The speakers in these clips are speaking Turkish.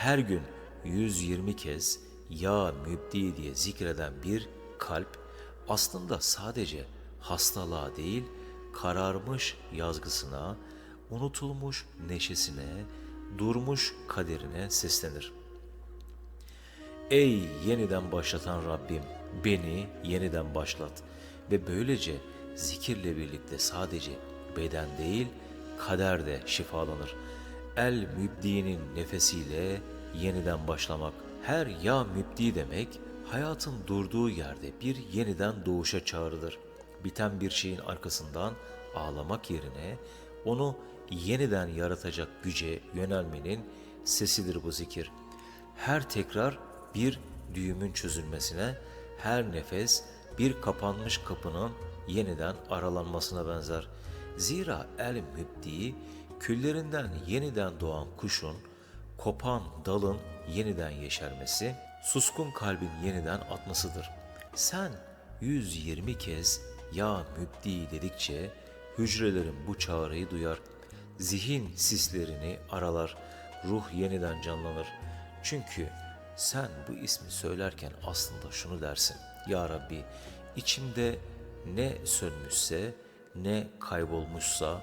her gün 120 kez ya mübdi diye zikreden bir kalp aslında sadece hastalığa değil kararmış yazgısına, unutulmuş neşesine, durmuş kaderine seslenir. Ey yeniden başlatan Rabbim, beni yeniden başlat ve böylece zikirle birlikte sadece beden değil, kader de şifalanır. El mübdinin nefesiyle yeniden başlamak. Her ya mübdi demek hayatın durduğu yerde bir yeniden doğuşa çağrıdır. Biten bir şeyin arkasından ağlamak yerine onu yeniden yaratacak güce yönelmenin sesidir bu zikir. Her tekrar bir düğümün çözülmesine, her nefes bir kapanmış kapının yeniden aralanmasına benzer. Zira el mübdi küllerinden yeniden doğan kuşun, kopan dalın yeniden yeşermesi, suskun kalbin yeniden atmasıdır. Sen 120 kez ya mübdi dedikçe hücrelerin bu çağrıyı duyar. Zihin sislerini aralar, ruh yeniden canlanır. Çünkü sen bu ismi söylerken aslında şunu dersin. Ya Rabbi içimde ne sönmüşse, ne kaybolmuşsa,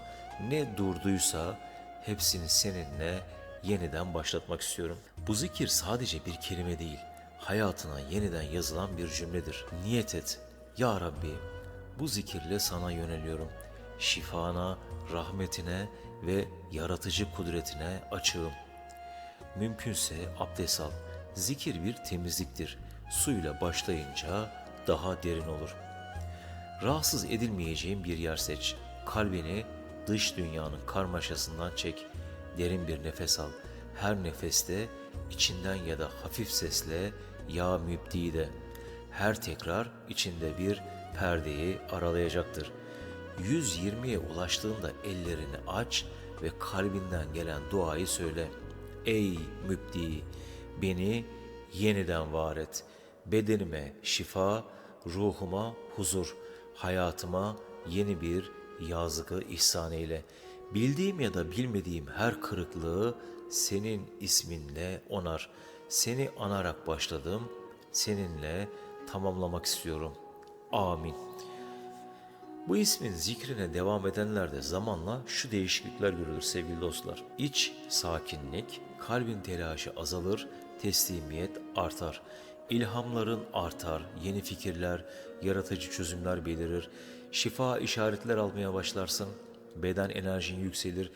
ne durduysa hepsini seninle yeniden başlatmak istiyorum. Bu zikir sadece bir kelime değil, hayatına yeniden yazılan bir cümledir. Niyet et. Ya Rabbi bu zikirle sana yöneliyorum. Şifana, rahmetine ve yaratıcı kudretine açığım. Mümkünse abdest al. Zikir bir temizliktir. Suyla başlayınca daha derin olur. Rahatsız edilmeyeceğin bir yer seç. Kalbini dış dünyanın karmaşasından çek. Derin bir nefes al. Her nefeste içinden ya da hafif sesle ya mübdi de. Her tekrar içinde bir perdeyi aralayacaktır. 120'ye ulaştığında ellerini aç ve kalbinden gelen duayı söyle. Ey mübdi, beni yeniden var et. Bedenime şifa, ruhuma huzur, hayatıma yeni bir yazgı ihsan eyle. Bildiğim ya da bilmediğim her kırıklığı senin isminle onar. Seni anarak başladım, seninle tamamlamak istiyorum. Amin. Bu ismin zikrine devam edenlerde zamanla şu değişiklikler görülür sevgili dostlar. İç sakinlik, kalbin telaşı azalır, teslimiyet artar. İlhamların artar, yeni fikirler, yaratıcı çözümler belirir. Şifa işaretler almaya başlarsın. Beden enerjin yükselir,